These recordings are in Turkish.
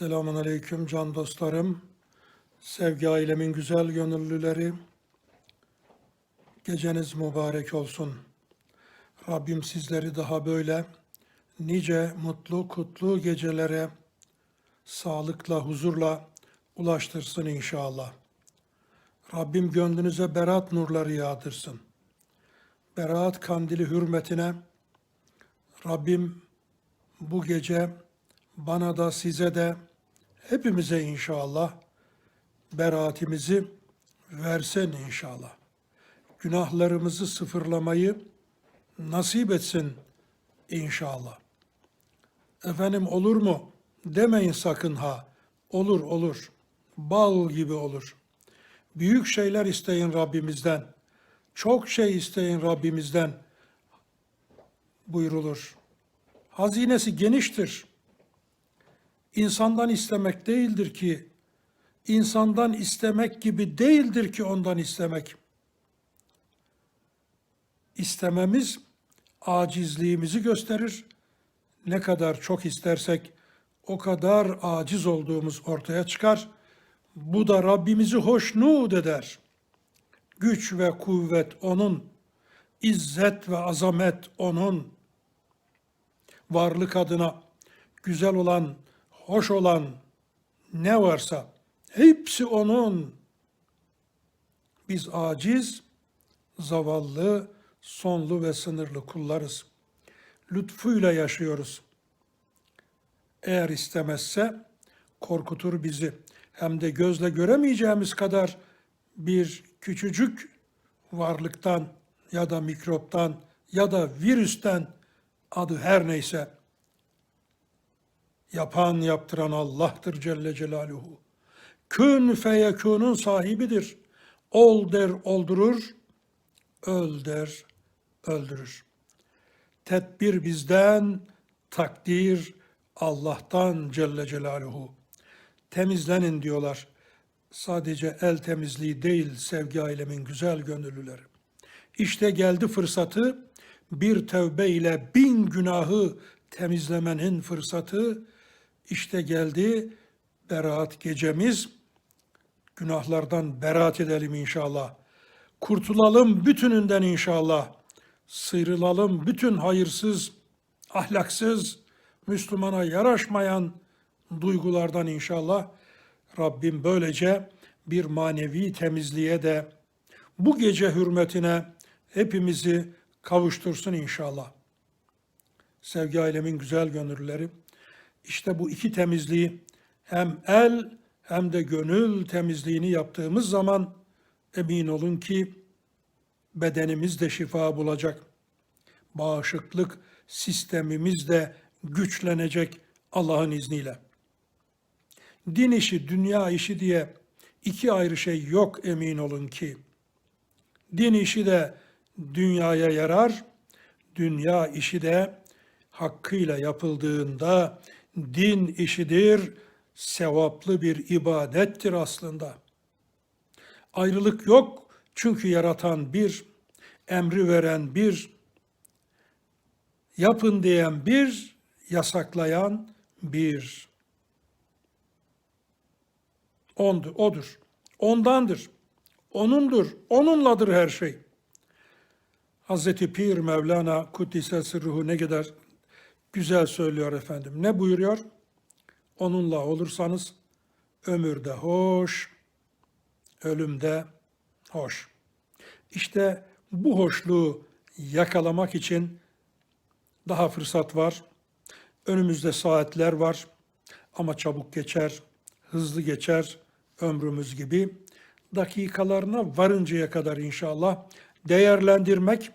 Selamun Aleyküm can dostlarım, sevgi ailemin güzel gönüllüleri. Geceniz mübarek olsun. Rabbim sizleri daha böyle nice mutlu kutlu gecelere sağlıkla, huzurla ulaştırsın inşallah. Rabbim gönlünüze berat nurları yağdırsın. Berat kandili hürmetine Rabbim bu gece bana da size de hepimize inşallah beraatimizi versen inşallah. Günahlarımızı sıfırlamayı nasip etsin inşallah. Efendim olur mu? Demeyin sakın ha. Olur olur. Bal gibi olur. Büyük şeyler isteyin Rabbimizden. Çok şey isteyin Rabbimizden buyrulur. Hazinesi geniştir. İnsandan istemek değildir ki, insandan istemek gibi değildir ki ondan istemek. İstememiz acizliğimizi gösterir. Ne kadar çok istersek o kadar aciz olduğumuz ortaya çıkar. Bu da Rabbimizi hoşnut eder. Güç ve kuvvet O'nun, izzet ve azamet O'nun. Varlık adına güzel olan, hoş olan ne varsa hepsi O'nun. Biz aciz, zavallı, sonlu ve sınırlı kullarız. Lütfuyla yaşıyoruz. Eğer istemezse korkutur bizi. Hem de gözle göremeyeceğimiz kadar bir küçücük varlıktan ya da mikroptan ya da virüsten adı her neyse yapan yaptıran Allah'tır Celle Celaluhu. Kün feyekûnun sahibidir. Ol der oldurur, öl der öldürür. Tedbir bizden, takdir Allah'tan Celle Celaluhu. Temizlenin diyorlar. Sadece el temizliği değil sevgi ailemin güzel gönüllüleri. İşte geldi fırsatı bir tevbe ile bin günahı temizlemenin fırsatı. İşte geldi beraat gecemiz. Günahlardan beraat edelim inşallah. Kurtulalım bütününden inşallah. Sıyrılalım bütün hayırsız, ahlaksız, Müslümana yaraşmayan duygulardan inşallah. Rabbim böylece bir manevi temizliğe de bu gece hürmetine hepimizi kavuştursun inşallah. Sevgi ailemin güzel gönülleri, işte bu iki temizliği hem el hem de gönül temizliğini yaptığımız zaman emin olun ki bedenimiz de şifa bulacak. Bağışıklık sistemimiz de güçlenecek Allah'ın izniyle. Din işi, dünya işi diye iki ayrı şey yok emin olun ki. Din işi de dünyaya yarar, dünya işi de hakkıyla yapıldığında din işidir, sevaplı bir ibadettir aslında. Ayrılık yok çünkü yaratan bir, emri veren bir, yapın diyen bir, yasaklayan bir. Ondur, odur. Ondandır. Onundur. Onunladır her şey. Hazreti Pir Mevlana Kuddise Sırruhu ne kadar güzel söylüyor efendim. Ne buyuruyor? Onunla olursanız ömürde hoş, ölümde hoş. İşte bu hoşluğu yakalamak için daha fırsat var. Önümüzde saatler var ama çabuk geçer, hızlı geçer ömrümüz gibi. Dakikalarına varıncaya kadar inşallah değerlendirmek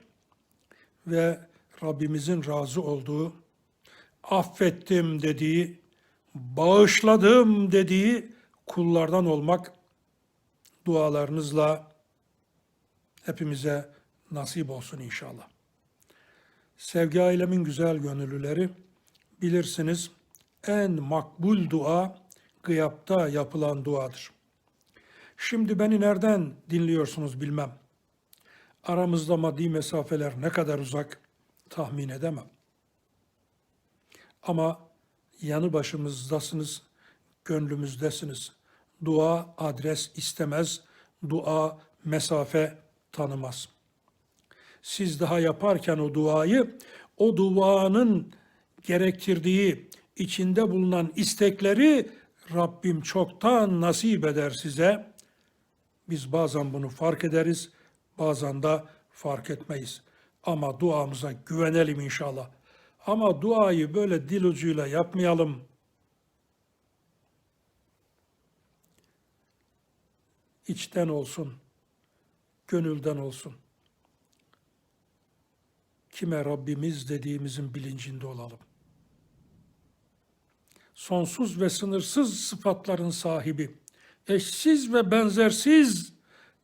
ve Rabbimizin razı olduğu, affettim dediği, bağışladım dediği kullardan olmak dualarınızla hepimize nasip olsun inşallah. Sevgi ailemin güzel gönüllüleri, bilirsiniz en makbul dua gıyapta yapılan duadır. Şimdi beni nereden dinliyorsunuz bilmem. Aramızda maddi mesafeler ne kadar uzak tahmin edemem. Ama yanı başımızdasınız, gönlümüzdesiniz. Dua adres istemez, dua mesafe tanımaz. Siz daha yaparken o duayı, o duanın gerektirdiği, içinde bulunan istekleri Rabbim çoktan nasip eder size. Biz bazen bunu fark ederiz, bazen de fark etmeyiz. Ama duamıza güvenelim inşallah. Ama duayı böyle dil ucuyla yapmayalım. İçten olsun, gönülden olsun. Kime Rabbimiz dediğimizin bilincinde olalım. Sonsuz ve sınırsız sıfatların sahibi, eşsiz ve benzersiz,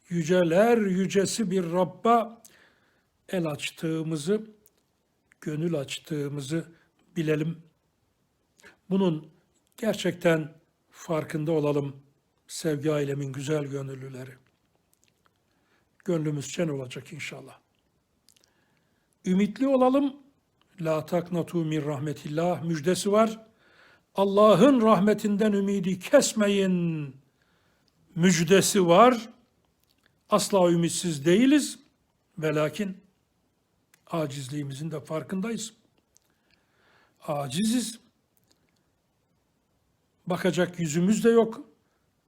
yüceler yücesi bir Rabb'a el açtığımızı, gönül açtığımızı bilelim. Bunun gerçekten farkında olalım sevgi ailemin güzel gönüllüleri. Gönlümüz şen olacak inşallah. Ümitli olalım. La taknatu min rahmetillah müjdesi var. Allah'ın rahmetinden ümidi kesmeyin müjdesi var. Asla ümitsiz değiliz. Ve lakin acizliğimizin de farkındayız. Aciziz. Bakacak yüzümüz de yok.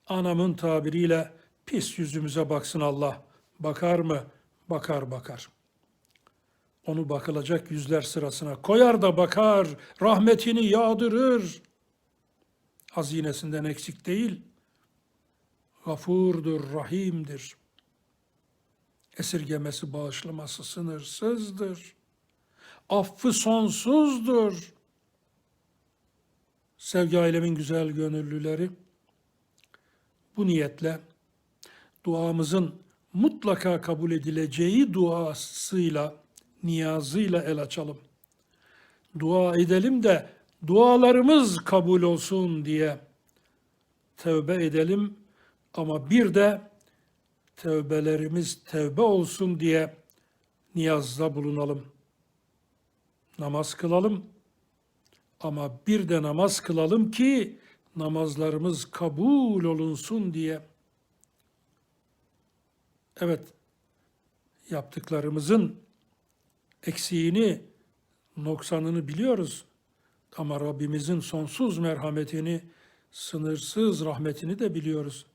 Anamın tabiriyle pis yüzümüze baksın Allah. Bakar mı? Bakar bakar. Onu bakılacak yüzler sırasına koyar da bakar, rahmetini yağdırır. Hazinesinden eksik değil. Gafurdur, rahimdir. Esirgemesi, bağışlaması sınırsızdır. Affı sonsuzdur. Sevgi ailemin güzel gönüllüleri, bu niyetle duamızın mutlaka kabul edileceği duasıyla, niyazıyla el açalım. Dua edelim de dualarımız kabul olsun diye tevbe edelim ama bir de tevbelerimiz tevbe olsun diye niyazda bulunalım. Namaz kılalım ama bir de namaz kılalım ki namazlarımız kabul olunsun diye. Evet, yaptıklarımızın eksiğini, noksanını biliyoruz. Ama Rabbimizin sonsuz merhametini, sınırsız rahmetini de biliyoruz.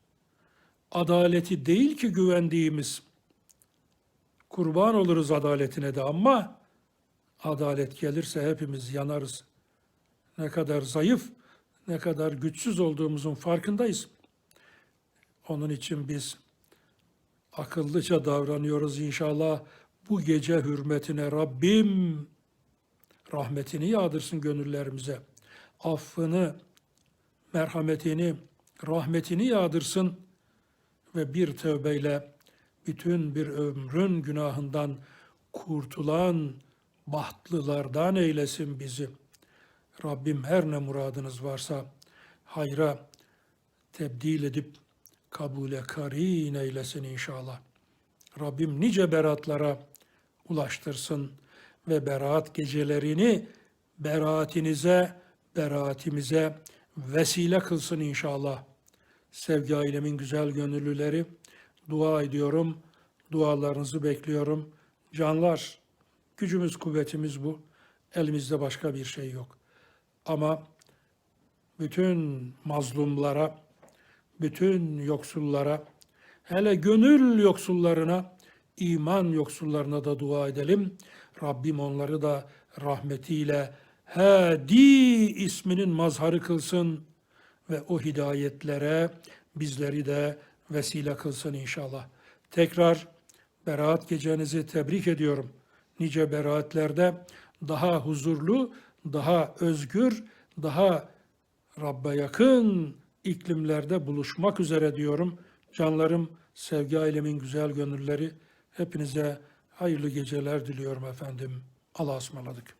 Adaleti değil ki güvendiğimiz, kurban oluruz adaletine de ama adalet gelirse hepimiz yanarız. Ne kadar zayıf, ne kadar güçsüz olduğumuzun farkındayız. Onun için biz akıllıca davranıyoruz inşallah. Bu gece hürmetine Rabbim rahmetini yağdırsın gönüllerimize. Affını, merhametini, rahmetini yağdırsın ve bir tövbeyle bütün bir ömrün günahından kurtulan bahtlılardan eylesin bizi. Rabbim her ne muradınız varsa hayra tebdil edip kabule karin eylesin inşallah. Rabbim nice beratlara ulaştırsın ve beraat gecelerini beraatinize, beraatimize vesile kılsın inşallah. Sevgi ailemin güzel gönüllüleri, dua ediyorum, dualarınızı bekliyorum. Canlar, gücümüz, kuvvetimiz bu. Elimizde başka bir şey yok. Ama bütün mazlumlara, bütün yoksullara, hele gönül yoksullarına, iman yoksullarına da dua edelim. Rabbim onları da rahmetiyle Hadi isminin mazharı kılsın ve o hidayetlere bizleri de vesile kılsın inşallah. Tekrar beraat gecenizi tebrik ediyorum. Nice beraatlerde daha huzurlu, daha özgür, daha Rabbe yakın iklimlerde buluşmak üzere diyorum. Canlarım, sevgi ailemin güzel gönülleri, hepinize hayırlı geceler diliyorum efendim. Allah'a ısmarladık.